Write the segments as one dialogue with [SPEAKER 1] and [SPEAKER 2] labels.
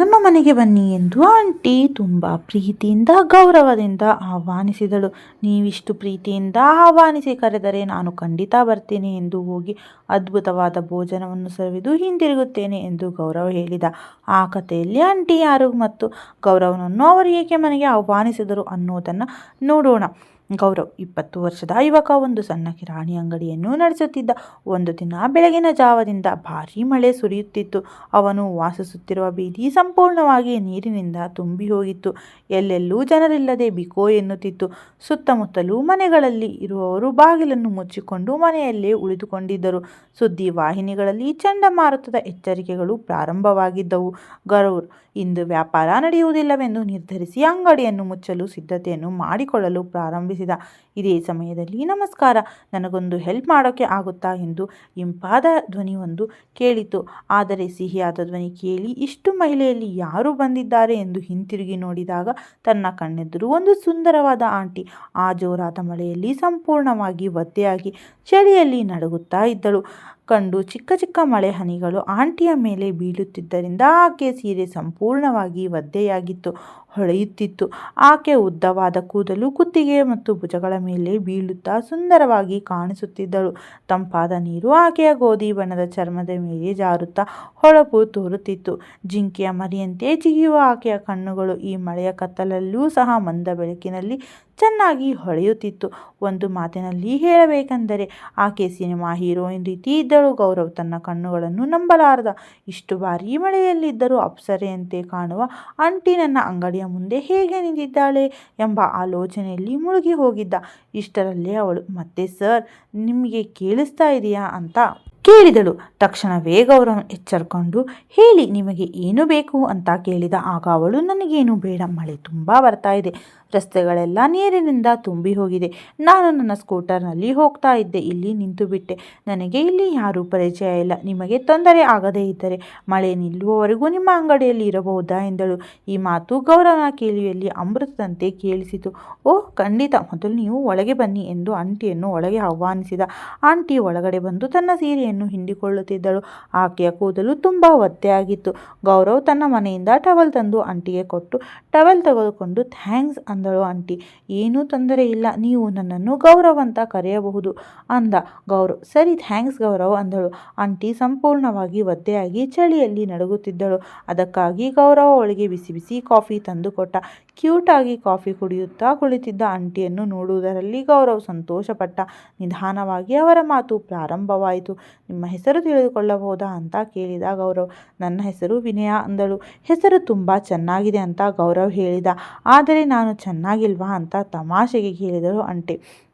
[SPEAKER 1] ನಮ್ಮ ಮನೆಗೆ ಬನ್ನಿ ಎಂದು ಆಂಟಿ ತುಂಬ ಪ್ರೀತಿಯಿಂದ, ಗೌರವದಿಂದ ಆಹ್ವಾನಿಸಿದಳು. ನೀವಿಷ್ಟು ಪ್ರೀತಿಯಿಂದ ಆಹ್ವಾನಿಸಿ ಕರೆದರೆ ನಾನು ಖಂಡಿತ ಬರ್ತೇನೆ ಎಂದು ಹೋಗಿ ಅದ್ಭುತವಾದ ಭೋಜನವನ್ನು ಸವಿದು ಹಿಂದಿರುಗುತ್ತೇನೆ ಎಂದು ಗೌರವ್ ಹೇಳಿದ. ಆ ಕಥೆಯಲ್ಲಿ ಆಂಟಿ ಯಾರು ಮತ್ತು ಗೌರವನನ್ನು ಅವರು ಏಕೆ ಮನೆಗೆ ಆಹ್ವಾನಿಸಿದರು ಅನ್ನೋದನ್ನು ನೋಡೋಣ. ಗೌರವ್ ಇಪ್ಪತ್ತು ವರ್ಷದ ಯುವಕ ಒಂದು ಸಣ್ಣ ಕಿರಾಣಿ ಅಂಗಡಿಯನ್ನು ನಡೆಸುತ್ತಿದ್ದ. ಒಂದು ದಿನ ಬೆಳಗಿನ ಜಾವದಿಂದ ಭಾರೀ ಮಳೆ ಸುರಿಯುತ್ತಿತ್ತು. ಅವನು ವಾಸಿಸುತ್ತಿರುವ ಬೀದಿ ಸಂಪೂರ್ಣವಾಗಿ ನೀರಿನಿಂದ ತುಂಬಿ ಹೋಗಿತ್ತು. ಎಲ್ಲೆಲ್ಲೂ ಜನರಿಲ್ಲದೆ ಬಿಕೋ ಎನ್ನುತ್ತಿತ್ತು. ಸುತ್ತಮುತ್ತಲೂ ಮನೆಗಳಲ್ಲಿ ಇರುವವರು ಬಾಗಿಲನ್ನು ಮುಚ್ಚಿಕೊಂಡು ಮನೆಯಲ್ಲೇ ಉಳಿದುಕೊಂಡಿದ್ದರು. ಸುದ್ದಿ ವಾಹಿನಿಗಳಲ್ಲಿ ಚಂಡಮಾರುತದ ಎಚ್ಚರಿಕೆಗಳು ಪ್ರಾರಂಭವಾಗಿದ್ದವು. ಗೌರವ್ ಇಂದು ವ್ಯಾಪಾರ ನಡೆಯುವುದಿಲ್ಲವೆಂದು ನಿರ್ಧರಿಸಿ ಅಂಗಡಿಯನ್ನು ಮುಚ್ಚಲು ಸಿದ್ಧತೆಯನ್ನು ಮಾಡಿಕೊಳ್ಳಲು ಪ್ರಾರಂಭಿಸಿದ ಇದೇ ಸಮಯದಲ್ಲಿ ನಮಸ್ಕಾರ. ನನಗೊಂದು ಹೆಲ್ಪ್ ಮಾಡೋಕ್ಕೆ ಆಗುತ್ತಾ ಎಂದು ಇಂಪಾದ ಧ್ವನಿಯೊಂದು ಕೇಳಿತು. ಆದರೆ ಸಿಹಿಯಾದ ಧ್ವನಿ ಕೇಳಿ ಇಷ್ಟು ಮಹಿಳೆಯಲ್ಲಿ ಯಾರು ಬಂದಿದ್ದಾರೆ ಎಂದು ಹಿಂತಿರುಗಿ ನೋಡಿದಾಗ ತನ್ನ ಕಣ್ಣೆದುರು ಒಂದು ಸುಂದರವಾದ ಆಂಟಿ ಆ ಜೋರಾದ ಮಳೆಯಲ್ಲಿ ಸಂಪೂರ್ಣವಾಗಿ ಒದ್ದೆಯಾಗಿ ಚಳಿಯಲ್ಲಿ ನಡುಗುತ್ತಾ ಇದ್ದಳು. ಕಂಡು ಚಿಕ್ಕ ಚಿಕ್ಕ ಮಳೆ ಹನಿಗಳು ಆಂಟಿಯ ಮೇಲೆ ಬೀಳುತ್ತಿದ್ದರಿಂದ ಆಕೆ ಸೀರೆ ಸಂಪೂರ್ಣವಾಗಿ ಒದ್ದೆಯಾಗಿತ್ತು, ಹೊಳೆಯುತ್ತಿತ್ತು. ಆಕೆ ಉದ್ದವಾದ ಕೂದಲು, ಕುತ್ತಿಗೆ ಮತ್ತು ಭುಜಗಳ ಮೇಲೆ ಬೀಳುತ್ತಾ ಸುಂದರವಾಗಿ ಕಾಣಿಸುತ್ತಿದ್ದಳು. ತಂಪಾದ ನೀರು ಆಕೆಯ ಗೋಧಿ ಬಣ್ಣದ ಚರ್ಮದ ಮೇಲೆ ಜಾರುತ್ತಾ ಹೊಳಪು ತೋರುತ್ತಿತ್ತು. ಜಿಂಕೆಯ ಮರಿಯಂತೆ ಜಿಗಿಯುವ ಆಕೆಯ ಕಣ್ಣುಗಳು ಈ ಮಳೆಯ ಕತ್ತಲಲ್ಲೂ ಸಹ ಮಂದ ಬೆಳಕಿನಲ್ಲಿ ಚೆನ್ನಾಗಿ ಹೊಳೆಯುತ್ತಿತ್ತು. ಒಂದು ಮಾತಿನಲ್ಲಿ ಹೇಳಬೇಕೆಂದರೆ ಆಕೆ ಸಿನಿಮಾ ಹೀರೋಯಿನ್ ರೀತಿ ಇದ್ದಳು, ಗೌರವ್ ತನ್ನ ಕಣ್ಣುಗಳನ್ನು ನಂಬಲಾರದ ಇಷ್ಟು ಬಾರಿ ಮಳೆಯಲ್ಲಿದ್ದರೂ ಅಪ್ಸರೆಯಂತೆ ಕಾಣುವ ಆಂಟಿ ನನ್ನ ಅಂಗಡಿಯ ಮುಂದೆ ಹೇಗೆ ನಿಂತಿದ್ದಾಳೆ ಎಂಬ ಆಲೋಚನೆಯಲ್ಲಿ ಮುಳುಗಿ ಹೋಗಿದ್ದ. ಇಷ್ಟರಲ್ಲೇ ಅವಳು, ಮತ್ತೆ ಸರ್, ನಿಮಗೆ ಕೇಳಿಸ್ತಾ ಇದೆಯಾ? ಅಂತ ಕೇಳಿದಳು. ತಕ್ಷಣವೇ ಅವರನ್ನು ಎಚ್ಚರ್ಕೊಂಡು, ಹೇಳಿ, ನಿಮಗೆ ಏನು ಬೇಕು? ಅಂತ ಕೇಳಿದ. ಆಗ ಅವಳು, ನನಗೇನು ಬೇಡ, ಮಳೆ ತುಂಬ ಬರ್ತಾ ಇದೆ. ರಸ್ತೆಗಳೆಲ್ಲ ನೀರಿನಿಂದ ತುಂಬಿ ಹೋಗಿದೆ. ನಾನು ನನ್ನ ಸ್ಕೂಟರ್ನಲ್ಲಿ ಹೋಗ್ತಾ ಇದ್ದೆ. ಇಲ್ಲಿ ನಿಂತು ಬಿಟ್ಟೆ. ನನಗೆ ಇಲ್ಲಿ ಯಾರೂ ಪರಿಚಯ ಇಲ್ಲ. ನಿಮಗೆ ತೊಂದರೆ ಆಗದೇ ಇದ್ದರೆ ಮಳೆ ನಿಲ್ಲುವವರೆಗೂ ನಿಮ್ಮ ಅಂಗಡಿಯಲ್ಲಿ ಇರಬಹುದಾ ಎಂದಳು. ಈ ಮಾತು ಗೌರವನ ಕೇಳಿಯಲ್ಲಿ ಅಮೃತದಂತೆ ಕೇಳಿಸಿತು. ಓಹ್ ಖಂಡಿತ. ಮೊದಲು ನೀವು ಒಳಗೆ ಬನ್ನಿ ಎಂದು ಆಂಟಿಯನ್ನು ಒಳಗೆ ಆಹ್ವಾನಿಸಿದ. ಆಂಟಿ ಒಳಗಡೆ ಬಂದು ತನ್ನ ಸೀರೆಯನ್ನು ಹಿಂಡಿಕೊಳ್ಳುತ್ತಿದ್ದಳು. ಆಕೆಯ ಕೂದಲು ತುಂಬ ಒತ್ತೆಯಾಗಿತ್ತು ಗೌರವ್ ತನ್ನ ಮನೆಯಿಂದ ಟವಲ್ ತಂದು ಆಂಟಿಗೆ ಕೊಟ್ಟು, ಟವೆಲ್ ತೆಗೆದುಕೊಂಡು ಥ್ಯಾಂಕ್ಸ್ ಅಂದಳು, ಆಂಟಿ, ಏನೂ ತೊಂದರೆ ಇಲ್ಲ, ನೀವು ನನ್ನನ್ನು ಗೌರವ್ ಅಂತ ಕರೆಯಬಹುದು ಅಂದ. ಗೌರವ್ ಸರಿ, ಥ್ಯಾಂಕ್ಸ್ ಗೌರವ್ ಅಂದಳು. ಆಂಟಿ ಸಂಪೂರ್ಣವಾಗಿ ಒದ್ದೆಯಾಗಿ ಚಳಿಯಲ್ಲಿ ನಡುಗುತ್ತಿದ್ದಳು. ಅದಕ್ಕಾಗಿ ಗೌರವ ಅವಳಿಗೆ ಬಿಸಿ ಬಿಸಿ ಕಾಫಿ ತಂದುಕೊಟ್ಟ ಕ್ಯೂಟಾಗಿ ಕಾಫಿ ಕುಡಿಯುತ್ತಾ ಕುಳಿತಿದ್ದ ಆಂಟಿಯನ್ನು ನೋಡುವುದರಲ್ಲಿ ಗೌರವ್ ಸಂತೋಷಪಟ್ಟ. ನಿಧಾನವಾಗಿ ಅವರ ಮಾತು ಪ್ರಾರಂಭವಾಯಿತು. ನಿಮ್ಮ ಹೆಸರು ತಿಳಿದುಕೊಳ್ಳಬಹುದಾ ಅಂತ ಕೇಳಿದ ಗೌರವ್. ನನ್ನ ಹೆಸರು ವಿನಯ ಅಂದಳು. ಹೆಸರು ತುಂಬ ಚೆನ್ನಾಗಿದೆ ಅಂತ ಗೌರವ್ ಹೇಳಿದ. ಆದರೆ ನಾನು ಚೆನ್ನಾಗಿಲ್ವಾ ಅಂತ ತಮಾಷೆಗೆ ಕೇಳಿದಳು ಆಂಟಿ.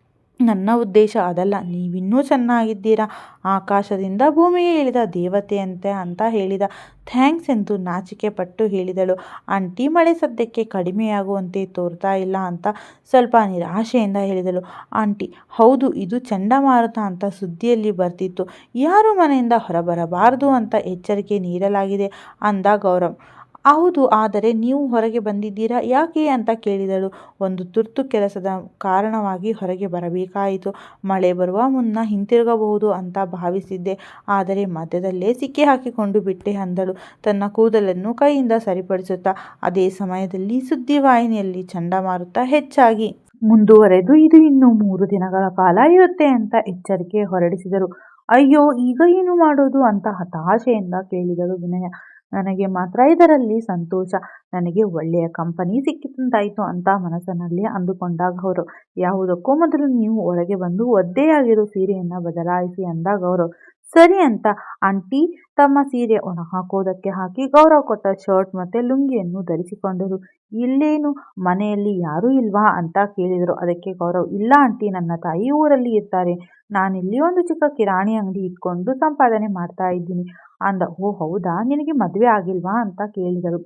[SPEAKER 1] ನನ್ನ ಉದ್ದೇಶ ಅದಲ್ಲ. ನೀವಿನ್ನೂ ಚೆನ್ನಾಗಿದ್ದೀರಾ? ಆಕಾಶದಿಂದ ಭೂಮಿಗೆ ಇಳಿದ ದೇವತೆಯಂತೆ ಅಂತ ಹೇಳಿದ. ಥ್ಯಾಂಕ್ಸ್ ಎಂದು ನಾಚಿಕೆ ಪಟ್ಟು ಹೇಳಿದಳು. ಆಂಟಿ, ಮಳೆ ಸದ್ಯಕ್ಕೆ ಕಡಿಮೆಯಾಗುವಂತೆ ತೋರ್ತಾ ಇಲ್ಲ ಅಂತ ಸ್ವಲ್ಪ ನಿರಾಶೆಯಿಂದ ಹೇಳಿದಳು. ಆಂಟಿ, ಹೌದು, ಇದು ಚಂಡಮಾರುತ ಅಂತ ಸುದ್ದಿಯಲ್ಲಿ ಬರ್ತಿತ್ತು. ಯಾರು ಮನೆಯಿಂದ ಹೊರಬರಬಾರದು ಅಂತ ಎಚ್ಚರಿಕೆ ನೀಡಲಾಗಿದೆ ಅಂದ ಗೌರವ್. ಹೌದು, ಆದರೆ ನೀವು ಹೊರಗೆ ಬಂದಿದ್ದೀರಾ? ಯಾಕೆ ಅಂತ ಕೇಳಿದಳು. ಒಂದು ತುರ್ತು ಕೆಲಸದ ಕಾರಣವಾಗಿ ಹೊರಗೆ ಬರಬೇಕಾಯಿತು. ಮಳೆ ಬರುವ ಮುನ್ನ ಹಿಂತಿರುಗಬಹುದು ಅಂತ ಭಾವಿಸಿದ್ದೆ. ಆದರೆ ಮಧ್ಯದಲ್ಲೇ ಸಿಕ್ಕಿ ಹಾಕಿಕೊಂಡು ಬಿಟ್ಟೆ ಅಂದಳು. ತನ್ನ ಕೂದಲನ್ನು ಕೈಯಿಂದ ಸರಿಪಡಿಸುತ್ತಾ, ಅದೇ ಸಮಯದಲ್ಲಿ ಸುದ್ದಿವಾಹಿನಿಯಲ್ಲಿ ಚಂಡಮಾರುತ ಹೆಚ್ಚಾಗಿ, ಮುಂದುವರೆದು ಇದು ಇನ್ನು ಮೂರು ದಿನಗಳ ಕಾಲ ಇರುತ್ತೆ ಅಂತ ಎಚ್ಚರಿಕೆ ಹೊರಡಿಸಿದರು. ಅಯ್ಯೋ, ಈಗ ಏನು ಮಾಡೋದು? ಅಂತ ಹತಾಶೆಯಿಂದ ಕೇಳಿದಳು ವಿನಯ. ನನಗೆ ಮಾತ್ರ ಇದರಲ್ಲಿ ಸಂತೋಷ. ನನಗೆ ಒಳ್ಳೆಯ ಕಂಪನಿ ಸಿಕ್ಕಿತಂತಾಯಿತು ಅಂತ ಮನಸ್ಸಿನಲ್ಲಿ ಅಂದುಕೊಂಡಾಗ ಅವರು, ಯಾವುದಕ್ಕೂ ಮೊದಲು ನೀವು ಒಳಗೆ ಬಂದು ಒದ್ದೆಯಾಗಿರೋ ಸೀರೆಯನ್ನು ಬದಲಾಯಿಸಿ ಅಂದಾಗ ಗೌರವ್ ಸರಿ ಅಂತ ಆಂಟಿ ತಮ್ಮ ಸೀರೆ ಒಣ ಹಾಕೋದಕ್ಕೆ ಹಾಕಿ ಗೌರವ ಕೊಟ್ಟ ಶರ್ಟ್ ಮತ್ತು ಲುಂಗಿಯನ್ನು ಧರಿಸಿಕೊಂಡರು. ಇಲ್ಲೇನು, ಮನೆಯಲ್ಲಿ ಯಾರೂ ಇಲ್ವಾ ಅಂತ ಕೇಳಿದರು. ಅದಕ್ಕೆ ಗೌರವ್, ಇಲ್ಲ ಆಂಟಿ, ನನ್ನ ತಾಯಿ ಊರಲ್ಲಿ ಇರ್ತಾರೆ. ನಾನಿಲ್ಲಿ ಒಂದು ಚಿಕ್ಕ ಕಿರಾಣಿ ಅಂಗಡಿ ಇಟ್ಕೊಂಡು ಸಂಪಾದನೆ ಮಾಡ್ತಾ ಇದ್ದೀನಿ. ಅಂದ, ಓ ಹೌದಾ, ನಿನಗೆ ಮದುವೆ ಆಗಿಲ್ವಾ ಅಂತ ಕೇಳಿದರು.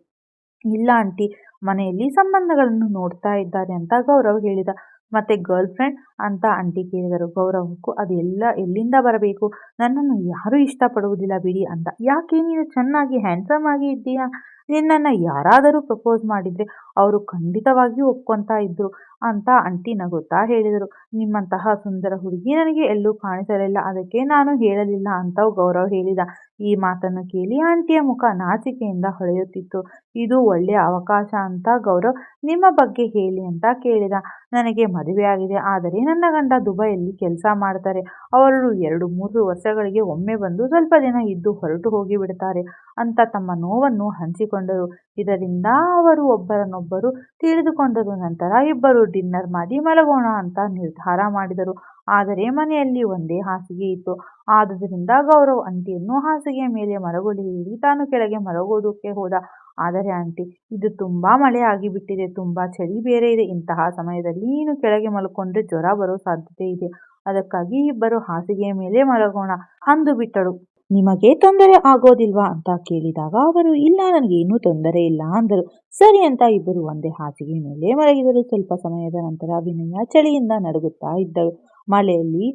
[SPEAKER 1] ಇಲ್ಲ ಆಂಟಿ, ಮನೆಯಲ್ಲಿ ಸಂಬಂಧಗಳನ್ನು ನೋಡ್ತಾ ಇದ್ದಾರೆ ಅಂತ ಗೌರವ್ ಹೇಳಿದ. ಮತ್ತೆ ಗರ್ಲ್ ಫ್ರೆಂಡ್ ಅಂತ ಆಂಟಿ ಕೇಳಿದರು. ಗೌರವಕ್ಕೂ ಅದು ಎಲ್ಲ ಎಲ್ಲಿಂದ ಬರಬೇಕು? ನನ್ನನ್ನು ಯಾರೂ ಇಷ್ಟಪಡುವುದಿಲ್ಲ ಬಿಡಿ ಅಂತ. ಯಾಕೆ ನೀನು ಚೆನ್ನಾಗಿ ಹ್ಯಾಂಡ್ಸಮ್ ಆಗಿ ಇದ್ದೀಯಾ? ನಿನ್ನನ್ನು ಯಾರಾದರೂ ಪ್ರಪೋಸ್ ಮಾಡಿದರೆ ಅವರು ಖಂಡಿತವಾಗಿಯೂ ಒಪ್ಕೊತಾ ಇದ್ದರು ಅಂತ ಅಂಟಿ ನಗುತ್ತಾ ಹೇಳಿದರು. ನಿಮ್ಮಂತಹ ಸುಂದರ ಹುಡುಗಿ ನನಗೆ ಎಲ್ಲೂ ಕಾಣಿಸಲಿಲ್ಲ. ಅದಕ್ಕೆ ನಾನು ಹೇಳಲಿಲ್ಲ ಅಂತ ಗೌರವ್ ಹೇಳಿದ. ಈ ಮಾತನ್ನು ಕೇಳಿ ಆಂಟಿಯ ಮುಖ ನಾಚಿಕೆಯಿಂದ ಹೊಳೆಯುತ್ತಿತ್ತು. ಇದು ಒಳ್ಳೆಯ ಅವಕಾಶ ಅಂತ ಗೌರವ್ ನಿಮ್ಮ ಬಗ್ಗೆ ಹೇಳಿ ಅಂತ ಕೇಳಿದ. ನನಗೆ ಮದುವೆಯಾಗಿದೆ ಆದರೆ ನನ್ನ ಗಂಡ ದುಬೈಯಲ್ಲಿ ಕೆಲಸ ಮಾಡ್ತಾರೆ. ಅವರು ಎರಡು ಮೂರು ವರ್ಷಗಳಿಗೆ ಒಮ್ಮೆ ಬಂದು ಸ್ವಲ್ಪ ದಿನ ಇದ್ದು ಹೊರಟು ಹೋಗಿಬಿಡ್ತಾರೆ ಅಂತ ತಮ್ಮ ನೋವನ್ನು ಹಂಚಿಕೊಂಡರು. ಇದರಿಂದ ಅವರು ಒಬ್ಬರನ್ನೊಬ್ಬರು ತಿಳಿದುಕೊಂಡರು. ನಂತರ ಇಬ್ಬರು ಡಿನ್ನರ್ ಮಾಡಿ ಮಲಗೋಣ ಅಂತ ನಿರ್ಧಾರ ಮಾಡಿದರು. ಆದರೆ ಮನೆಯಲ್ಲಿ ಒಂದೇ ಹಾಸಿಗೆ ಇತ್ತು. ಆದುದರಿಂದ ಗೌರವ್ ಅಂಟಿಯನ್ನು ಹಾಸಿಗೆಯ ಮೇಲೆ ಮಲಗಲು ಹೇಳಿ ತಾನು ಕೆಳಗೆ ಮರಗೋದಕ್ಕೆ ಹೋದ. ಆದರೆ ಆಂಟಿ, ಇದು ತುಂಬಾ ಮಳೆ ಆಗಿಬಿಟ್ಟಿದೆ. ತುಂಬಾ ಚಳಿ ಬೇರೆ ಇದೆ. ಇಂತಹ ಸಮಯದಲ್ಲಿ ನೀನು ಕೆಳಗೆ ಮಲ್ಕೊಂಡ್ರೆ ಜ್ವರ ಬರೋ ಸಾಧ್ಯತೆ ಇದೆ. ಅದಕ್ಕಾಗಿ ಇಬ್ಬರು ಹಾಸಿಗೆಯ ಮೇಲೆ ಮಲಗೋಣ ಅಂದು ಬಿಟ್ಟಳು ನಿಮಗೆ ತೊಂದರೆ ಆಗೋದಿಲ್ವಾ ಅಂತ ಕೇಳಿದಾಗ ಅವರು, ಇಲ್ಲ, ನನಗೆ ಇನ್ನೂ ತೊಂದರೆ ಇಲ್ಲ ಅಂದರು. ಸರಿ ಅಂತ ಇಬ್ಬರು ಒಂದೇ ಹಾಸಿಗೆ ಮೇಲೆ ಮಲಗಿದರು. ಸ್ವಲ್ಪ ಸಮಯದ ನಂತರ ವಿನಯ ಚಳಿಯಿಂದ ನಡುಗುತ್ತಾ ಇದ್ದಳು. ಮಳೆಯಲ್ಲಿ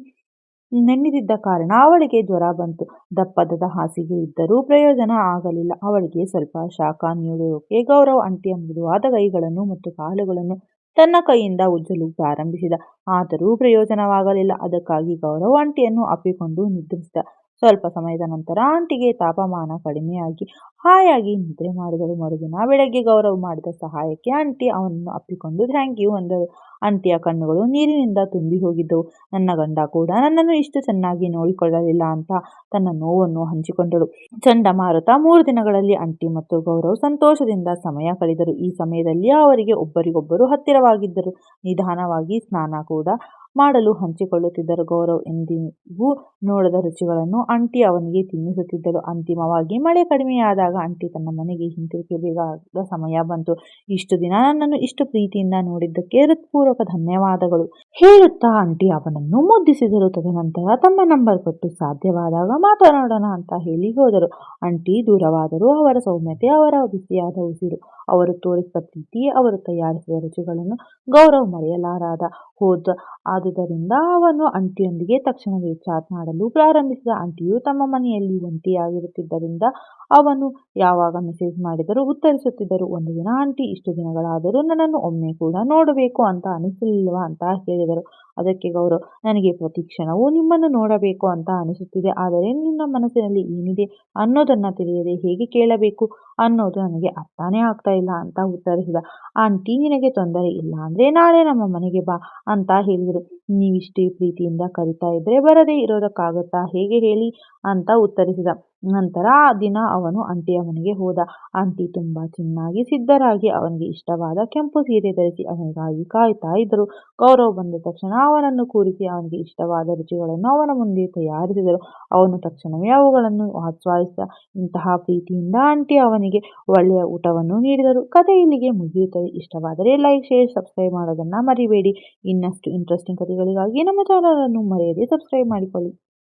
[SPEAKER 1] ನೆನೆದಿದ್ದ ಕಾರಣ ಅವಳಿಗೆ ಜ್ವರ ಬಂತು. ದಪ್ಪದದ ಹಾಸಿಗೆ ಇದ್ದರೂ ಪ್ರಯೋಜನ ಆಗಲಿಲ್ಲ. ಅವಳಿಗೆ ಸ್ವಲ್ಪ ಶಾಖ ನೀಡೋಕೆ ಗೌರವ್ ಅಂಟಿಯ ಮೃದುವಾದ ಕೈಗಳನ್ನು ಮತ್ತು ಕಾಲುಗಳನ್ನು ತನ್ನ ಕೈಯಿಂದ ಉಜ್ಜಲು ಪ್ರಾರಂಭಿಸಿದ. ಆದರೂ ಪ್ರಯೋಜನವಾಗಲಿಲ್ಲ. ಅದಕ್ಕಾಗಿ ಗೌರವ್ ಅಂಟಿಯನ್ನು ಅಪ್ಪಿಕೊಂಡು ನಿದ್ರಿಸಿದ. ಸ್ವಲ್ಪ ಸಮಯದ ನಂತರ ಆಂಟಿಗೆ ತಾಪಮಾನ ಕಡಿಮೆಯಾಗಿ ಹಾಯಾಗಿ ನಿದ್ರೆ ಮಾಡಿದಳು ಮರುದಿನ. ಬೆಳಗ್ಗೆ ಗೌರವ್ ಮಾಡಿದ ಸಹಾಯಕ್ಕೆ ಆಂಟಿ ಅವನನ್ನು ಅಪ್ಪಿಕೊಂಡು, ಥ್ಯಾಂಕ್ ಯು ಅಂದಳು ಆಂಟಿಯ ಕಣ್ಣುಗಳು ನೀರಿನಿಂದ ತುಂಬಿ ಹೋಗಿದ್ದವು. ನನ್ನ ಗಂಡ ಕೂಡ ನನ್ನನ್ನು ಇಷ್ಟು ಚೆನ್ನಾಗಿ ನೋಡಿಕೊಳ್ಳಲಿಲ್ಲ ಅಂತ ತನ್ನ ನೋವನ್ನು ಹಂಚಿಕೊಂಡಳು. ಚಂಡಮಾರುತ ಮೂರು ದಿನಗಳಲ್ಲಿ ಆಂಟಿ ಮತ್ತು ಗೌರವ್ ಸಂತೋಷದಿಂದ ಸಮಯ ಕಳೆದರು. ಈ ಸಮಯದಲ್ಲಿ ಅವರಿಗೆ ಒಬ್ಬರಿಗೊಬ್ಬರು ಹತ್ತಿರವಾಗಿದ್ದರು. ನಿಧಾನವಾಗಿ ಸ್ನಾನ ಕೂಡ ಮಾಡಲು ಹಂಚಿಕೊಳ್ಳುತ್ತಿದ್ದರು. ಗೌರವ್ ಎಂದಿಗೂ ನೋಡದ ರುಚಿಗಳನ್ನು ಆಂಟಿ ಅವನಿಗೆ ತಿನ್ನಿಸುತ್ತಿದ್ದಳು. ಅಂತಿಮವಾಗಿ ಮಳೆ ಕಡಿಮೆಯಾದಾಗ ಆಂಟಿ ತನ್ನ ಮನೆಗೆ ಹಿಂತಿರುಗಬೇಕಾದ ಸಮಯ ಬಂತು. ಇಷ್ಟು ದಿನ ನನ್ನನ್ನು ಇಷ್ಟು ಪ್ರೀತಿಯಿಂದ ನೋಡಿದ್ದಕ್ಕೆ ಹೃತ್ಪೂರ್ವಕ ಧನ್ಯವಾದಗಳು. ಹೇಳುತ್ತಾ ಆಂಟಿ ಅವನನ್ನು ಮುದ್ದಿಸಿದರು. ತದನಂತರ, ತಮ್ಮ ನಂಬರ್ ಕೊಟ್ಟು ಸಾಧ್ಯವಾದಾಗ ಮಾತನಾಡೋಣ ಅಂತ ಹೇಳಿ ಹೋದರು. ಆಂಟಿ ದೂರವಾದರೂ ಅವರ ಸೌಮ್ಯತೆ, ಅವರ ಬಿಸಿಯಾದ ಉಸಿರು, ಅವರು ತೋರಿಸಿದ ಪ್ರೀತಿ, ಅವರು ತಯಾರಿಸಿದ ರುಚಿಗಳನ್ನು ಗೌರವ ಮರೆಯಲಾರದ ಹೋದ. ಆದುದರಿಂದ ಅವನು ಆಂಟಿಯೊಂದಿಗೆ ತಕ್ಷಣವೇ ಚಾಟ್ ಮಾಡಲು ಪ್ರಾರಂಭಿಸಿದ. ಆಂಟಿಯು ತಮ್ಮ ಮನೆಯಲ್ಲಿ ಒಂಟಿಯಾಗಿರುತ್ತಿದ್ದರಿಂದ ಅವನು ಯಾವಾಗ ಮೆಸೇಜ್ ಮಾಡಿದರೂ ಉತ್ತರಿಸುತ್ತಿದ್ದರು. ಒಂದು ದಿನ ಆಂಟಿ ಇಷ್ಟು ದಿನಗಳಾದರೂ ನನ್ನನ್ನು ಒಮ್ಮೆ ಕೂಡ ನೋಡಬೇಕು ಅಂತ ಅನಿಸಲಿಲ್ವಾ ಅಂತ ಕೇಳಿದರು ಅದಕ್ಕೆ ಗೌರವ, ನನಗೆ ಪ್ರತಿ ಕ್ಷಣವೂ ನಿಮ್ಮನ್ನು ನೋಡಬೇಕು ಅಂತ ಅನಿಸುತ್ತಿದೆ. ಆದರೆ ನಿನ್ನ ಮನಸ್ಸಿನಲ್ಲಿ ಏನಿದೆ ಅನ್ನೋದನ್ನ ತಿಳಿಯದೆ ಹೇಗೆ ಕೇಳಬೇಕು? ಅನ್ನೋದು ನನಗೆ ಅರ್ಥನೇ ಆಗ್ತಾ ಇಲ್ಲ, ಅಂತ ಉತ್ತರಿಸಿದ. ಆಂಟಿ ನಿನಗೆ ತೊಂದರೆ ಇಲ್ಲ ಅಂದ್ರೆ ನಾಳೆ ನಮ್ಮ ಮನೆಗೆ ಬಾ. ಅಂತ ಹೇಳಿದರು. ನೀವಿಷ್ಟೇ ಪ್ರೀತಿಯಿಂದ ಕರಿತಾ ಇದ್ರೆ ಬರದೇ ಇರೋದಕ್ಕಾಗತ್ತಾ? ಹೇಗೆ ಹೇಳಿ ಅಂತ ಉತ್ತರಿಸಿದ. ನಂತರ ಆ ದಿನ ಅವನು ಅಂಟಿಯ ಮನೆಗೆ ಹೋದ. ಆಂಟಿ ತುಂಬಾ ಚೆನ್ನಾಗಿ ಸಿದ್ಧರಾಗಿ ಅವನಿಗೆ ಇಷ್ಟವಾದ ಕೆಂಪು ಸೀರೆ ಧರಿಸಿ ಅವನಿಗಾಗಿ ಕಾಯ್ತಾ ಇದ್ದರು ಗೌರವ್ ಬಂದ ತಕ್ಷಣ ಅವನನ್ನು ಕೂರಿಸಿ ಅವನಿಗೆ ಇಷ್ಟವಾದ ರುಚಿಗಳನ್ನು ಅವನ ಮುಂದೆ ತಯಾರಿಸಿದರು. ಅವನು ತಕ್ಷಣವೇ ಅವುಗಳನ್ನು ಆಸ್ವಾದಿಸಿದ. ಇಂತಹ ಪ್ರೀತಿಯಿಂದ ಆಂಟಿ ಅವನಿಗೆ ಒಳ್ಳೆಯ ಊಟವನ್ನು ನೀಡಿದರು. ಕಥೆ ಇಲ್ಲಿಗೆ ಮುಗಿಯುತ್ತದೆ. ಇಷ್ಟವಾದರೆ ಲೈಕ್, ಶೇರ್, ಸಬ್ಸ್ಕ್ರೈಬ್ ಮಾಡೋದನ್ನ ಮರಿಬೇಡಿ. ಇನ್ನಷ್ಟು ಇಂಟ್ರೆಸ್ಟಿಂಗ್ ಕಥೆಗಳಿಗಾಗಿ ನಮ್ಮ ಚಾನಲ್ ಅನ್ನು ಮರೆಯದೆ ಸಬ್ಸ್ಕ್ರೈಬ್ ಮಾಡಿಕೊಳ್ಳಿ.